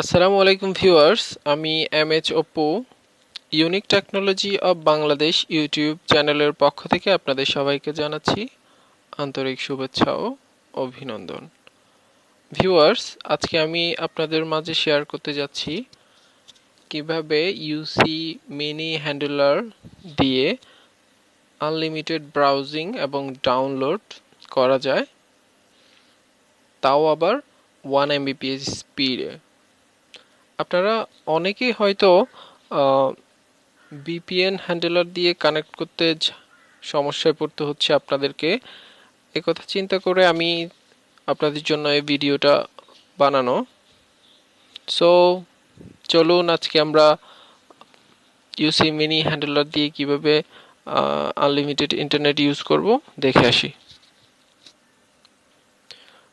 আসসালামু আলাইকুম ভিউয়ার্স, আমি M H Apu, unique technology of Bangladesh YouTube চ্যানেলের পক্ষ থেকে আপনাদের সবাইকে জানাচ্ছি আন্তরিক শুভেচ্ছা ও অভিনন্দন। ভিউয়ার্স, আজকে আমি আপনাদের মাঝে শেয়ার করতে যাচ্ছি কীভাবে ইউসি মিনি হ্যান্ডেলার দিয়ে আনলিমিটেড ব্রাউজিং এবং ডাউনলোড করা যায়, তাও আবার ওয়ান এমবিপিএস স্পিডে আপনারা অনেকেই হয়তো বিপিএন হ্যান্ডেলার দিয়ে কানেক্ট করতে সমস্যায় পড়তে হচ্ছে আপনাদেরকে। কথা চিন্তা করে আমি আপনাদের জন্য এই ভিডিওটা বানানো। সো চলুন আজকে আমরা ইউসি মিনি হ্যান্ডেলার দিয়ে কীভাবে আনলিমিটেড ইন্টারনেট ইউজ করব, দেখে আসি।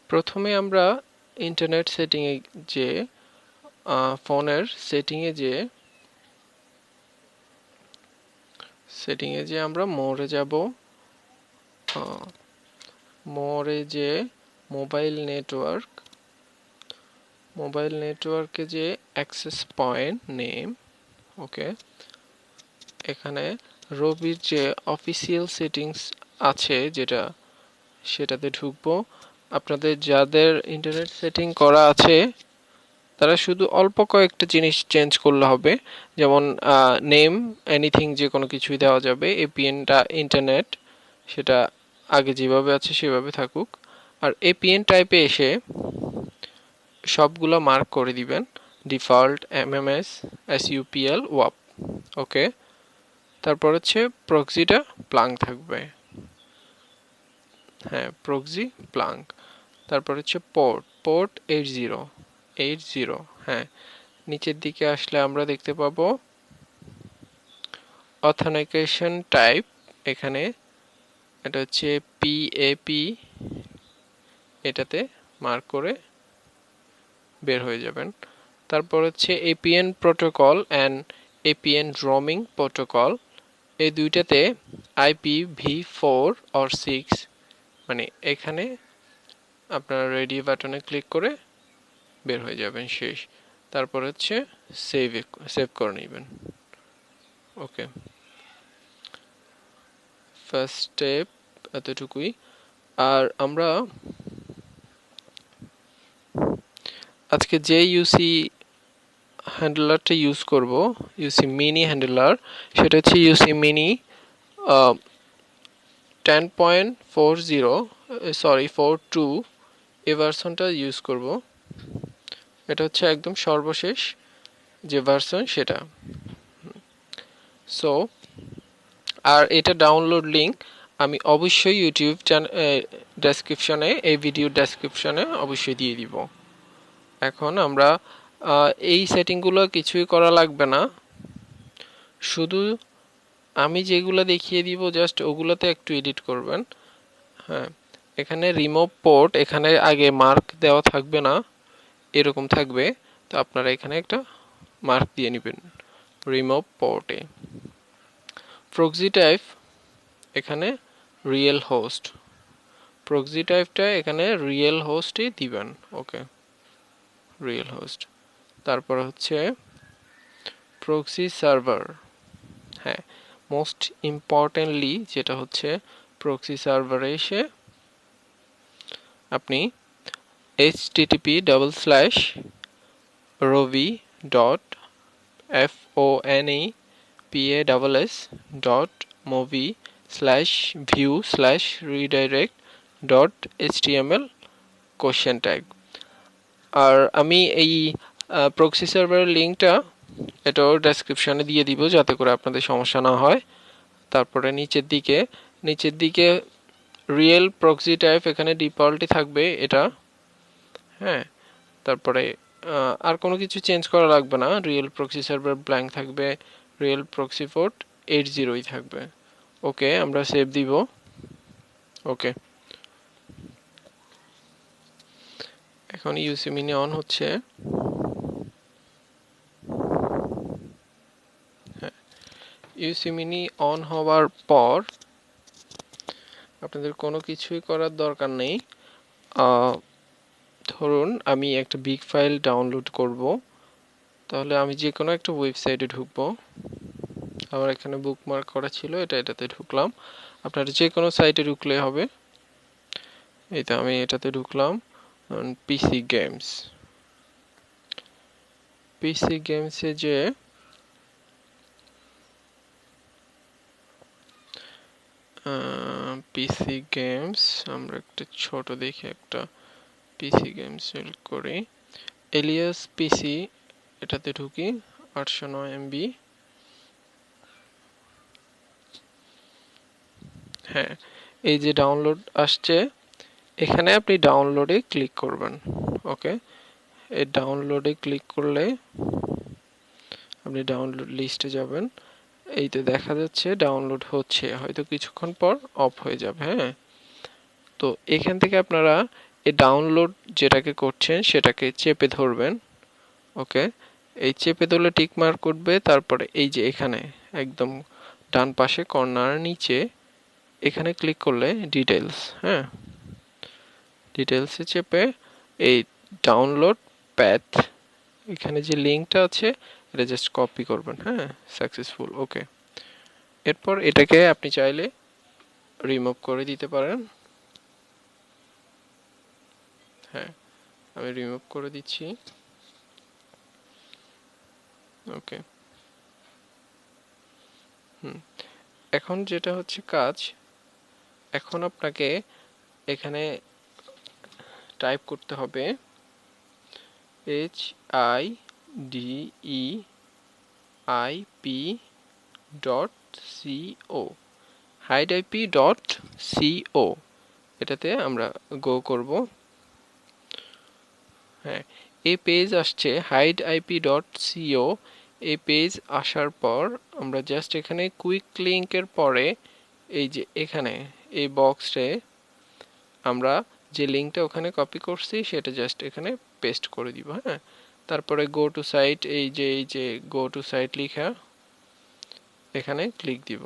প্রথমে আমরা ইন্টারনেট সেটিংয়ে যে ফোনের সেটিংয়ে যে সেটিংয়ে যে আমরা মোরে যাব মোরে যে মোবাইল নেটওয়ার্ক মোবাইল নেটওয়ার্কে যে অ্যাক্সেস পয়েন্ট নেম ওকে এখানে রবির যে অফিসিয়াল সেটিংস আছে যেটা, সেটাতে ঢুকবো। আপনাদের যাদের ইন্টারনেট সেটিং করা আছে তারা শুধু অল্প কয়েকটা জিনিস চেঞ্জ করলে হবে। যেমন নেম এনিথিং যে কোনো কিছুই দেওয়া যাবে। এপিএনটা ইন্টারনেট সেটা আগে যেভাবে আছে সেভাবে থাকুক। আর এপিএন টাইপে এসে সবগুলো মার্ক করে দিবেন। ডিফল্ট এমএমএস এস ইউপিএল ওয়াপ ওকে তারপর হচ্ছে প্রক্সিটা প্লাং থাকবে। হ্যাঁ প্রক্সি প্লাং তারপর হচ্ছে port port eight zero eight zero হ্যাঁ। নিচের দিকে আসলে আমরা দেখতে পাবো অথেন্টিকেশন টাইপ এখানে এটা হচ্ছে পিএপি এটাতে মার্ক করে বের হয়ে যাবেন। তারপর হচ্ছে APN protocol and APN roaming protocol এই দুইটাতে IP v four or six মানে এখানে আপনার রেডি বাটনে ক্লিক করে বের হয়ে যাবেন, শেষ। তারপর হচ্ছে সেভ সেভ করে নেবেন। ওকে ফার্স্ট স্টেপ এতটুকুই। আর আমরা আজকে যে ইউসি হ্যান্ডেলারটা ইউজ করব ইউসি মিনি হ্যান্ডেলার সেটা হচ্ছে UC mini ten point four zero sorry four two A ভার্সনটা ইউজ করব। এটা হচ্ছে একদম সর্বশেষ যে ভার্সন সেটা। সো আর এটা ডাউনলোড লিঙ্ক আমি অবশ্যই ইউটিউব ডেসক্রিপশনে এই ভিডিও ডেসক্রিপশনে অবশ্যই দিয়ে দিব। এখন আমরা এই সেটিংগুলো কিছুই করা লাগবে না। শুধু আমি যেগুলো দেখিয়ে দিব জাস্ট ওগুলোতে একটু এডিট করবেন। হ্যাঁ এখানে রিমুভ পোর্ট এখানে আগে মার্ক দেওয়া থাকবে না। এরকম থাকবে, তো আপনারা এখানে একটা মার্ক দিয়ে নেবেন রিমুভ পোর্টে প্রক্সি টাইপ এখানে রিয়েল হোস্ট প্রক্সি টাইপটা এখানে রিয়েল হোস্টই দিবেন, ওকে। রিয়েল হোস্ট তারপর হচ্ছে প্রক্সি সার্ভার হ্যাঁ মোস্ট ইম্পর্টেন্টলি যেটা হচ্ছে প্রক্সি সার্ভারে এসে আপনি http double slash rovi dot f o n e p a double s dot movie slash view slash redirect dot html question tag আর আমি এই প্রক্সি সার্ভারের লিঙ্কটা এটাও ডেসক্রিপশানে দিয়ে দিব যাতে করে আপনাদের সমস্যা না হয়। তারপরে নিচের দিকে নিচের দিকে রিয়েল প্রক্সি টাইপ এখানে ডিফল্টই থাকবে এটা। হ্যাঁ তারপরে আর কোনো কিছু চেঞ্জ করা লাগবে না। রিয়েল প্রক্সি সার্ভার ব্ল্যাঙ্ক থাকবে রিয়েল প্রক্সি ফোর্ট এইট জিরোই থাকবে। ওকে আমরা সেভ দিব। ওকে এখন ইউসি মিনি অন হচ্ছে। ইউসি মিনি অন হওয়ার পর আপনাদের কোনো কিছুই করার দরকার নেই। ধরুন আমি একটা বিগ ফাইল ডাউনলোড করব, তাহলে আমি যে কোনো একটা ওয়েবসাইটে ঢুকব। আমার এখানে বুকমার্ক করা ছিল, এটা এটাতে ঢুকলাম। আপনার যে কোনো সাইটে ঢুকলে হবে। এই তো আমি এটাতে ঢুকলাম। পিসি গেমস পিসি গেমসে যে পিসি গেমস আমরা একটা ছোট দেখে একটা। পিসি গেমস সিলেক্ট করি। এলিয়াস পিসি এটাতে ঢুকি, আটশো নয় এমবি হ্যাঁ এই যে ডাউনলোড আসছে, এখানে আপনি ডাউনলোডে ক্লিক করবেন ওকে এই ডাউনলোডে ক্লিক করলে আপনি ডাউনলোড লিস্টে যাবেন। এই তো দেখা যাচ্ছে ডাউনলোড হচ্ছে, হয়তো কিছুক্ষণ পর অফ হয়ে যাবে হ্যাঁ? তো এখান থেকে আপনারা এই ডাউনলোড যেটাকে করছেন, সেটাকে চেপে ধরবেন ওকে এই চেপে ধরলে টিক মার্ক করবে তারপরে এই যে এখানে, একদম ডান পাশে কর্নার নিচে, এখানে ক্লিক করলে ডিটেলস হ্যাঁ? ডিটেলসে চেপে এই ডাউনলোড প্যাথ এখানে যে লিঙ্কটা আছে, এটা জাস্ট কপি করবেন হ্যাঁ? সাকসেসফুল ওকে এরপর এটাকে আপনি চাইলে রিমুভ করে দিতে পারেন। হ্যাঁ আমি রিমুভ করে দিচ্ছি। ওকে হুম, এখন যেটা হচ্ছে কাজ, এখন আপনাকে এখানে টাইপ করতে হবে H I D E I P dot C O hide IP dot C O এটাতে আমরা গো করব। হ্যাঁ এই পেজ আসছে hide IP dot C O এই পেজ আসার পর আমরা জাস্ট এখানে কুইক লিঙ্কের পরে এই যে এখানে, এই বক্সে আমরা যে লিঙ্কটা ওখানে কপি করছি সেটা জাস্ট এখানে পেস্ট করে দিব হ্যাঁ। তারপরে গো টু সাইট এই যে এই যে গো টু সাইট লিখা, এখানে ক্লিক দিব।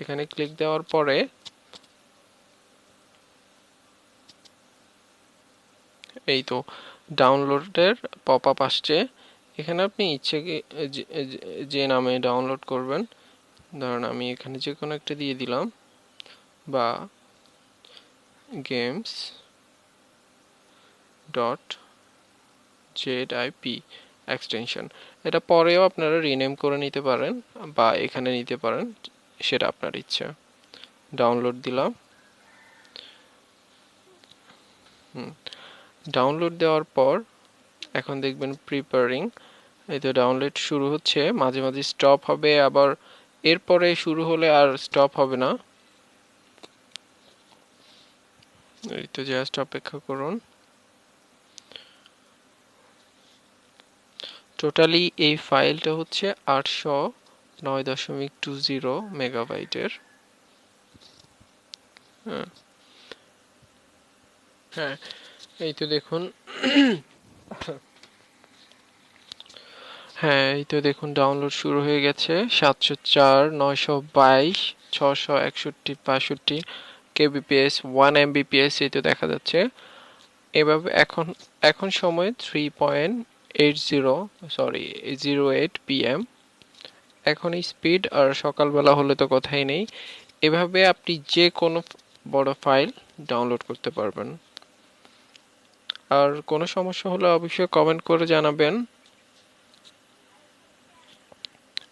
এখানে ক্লিক দেওয়ার পরে এই তো ডাউনলোডের পপ আপ আসছে। এখানে আপনি ইচ্ছে যে নামে ডাউনলোড করবেন। ধরুন আমি এখানে যে কোনো একটা দিয়ে দিলাম বা games dot Z IP extension এটা পরেও আপনারা রিনেম করে নিতে পারেন বা এখানে নিতে পারেন, সেটা আপনার ইচ্ছা। ডাউনলোড দিলাম। হুম। ডাউনলোড দেওয়ার পর এখন দেখবেন প্রিপারিং এই তো ডাউনলোড শুরু হচ্ছে, মাঝে মাঝে স্টপ হবে, আবার এরপরে শুরু হলে আর স্টপ হবে না। এই তো জাস্ট অপেক্ষা করুন। টোটালি এই ফাইলটা হচ্ছে আটশো নয় দশমিক টু জিরো মেগাবাইটের হ্যাঁ। হ্যাঁ এই তো দেখুন। হ্যাঁ এই তো দেখুন ডাউনলোড শুরু হয়ে গেছে। সাতশো চার, নয়শো বাইশ ছশো একষট্টি, বাষট্টি কেবিপিএস ওয়ান এমবিপিএস এই তো দেখা যাচ্ছে। এভাবে এখন এখন সময় three point eight zero sorry zero eight PM এখন স্পিড আর সকালবেলা হলে তো কথাই নেই। এভাবে আপনি যে কোনো বড় ফাইল ডাউনলোড করতে পারবেন। আর কোনো সমস্যা হলে অবশ্যই কমেন্ট করে জানাবেন।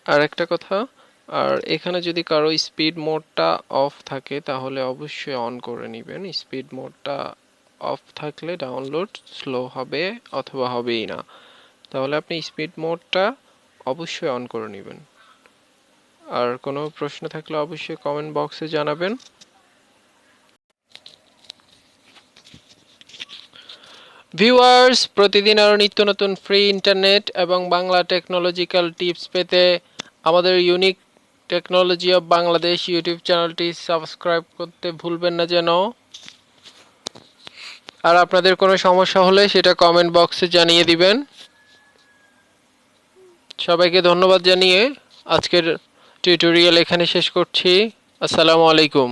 আর একটা কথা, আর এখানে যদি কারও স্পিড মোডটা অফ থাকে, তাহলে অবশ্যই অন করে নেবেন। স্পিড মোডটা অফ থাকলে ডাউনলোড স্লো হবে অথবা হবেই না। তাহলে আপনি স্পিড মোডটা অবশ্যই অন করে নেবেন। আর কোনো প্রশ্ন থাকলে অবশ্যই কমেন্ট বক্সে জানাবেন। ভিউয়ার্স প্রতিদিন আরও নিত্য নতুন ফ্রি ইন্টারনেট এবং বাংলা টেকনোলজিক্যাল টিপস পেতে আমাদের unique technology of Bangladesh YouTube চ্যানেলটি সাবস্ক্রাইব করতে ভুলবেন না যেন। আর আপনাদের কোনো সমস্যা হলে সেটা কমেন্ট বক্সে জানিয়ে দিবেন। সবাইকে ধন্যবাদ জানিয়ে আজকের টিউটোরিয়াল এখানে শেষ করছি। আসসালামু আলাইকুম।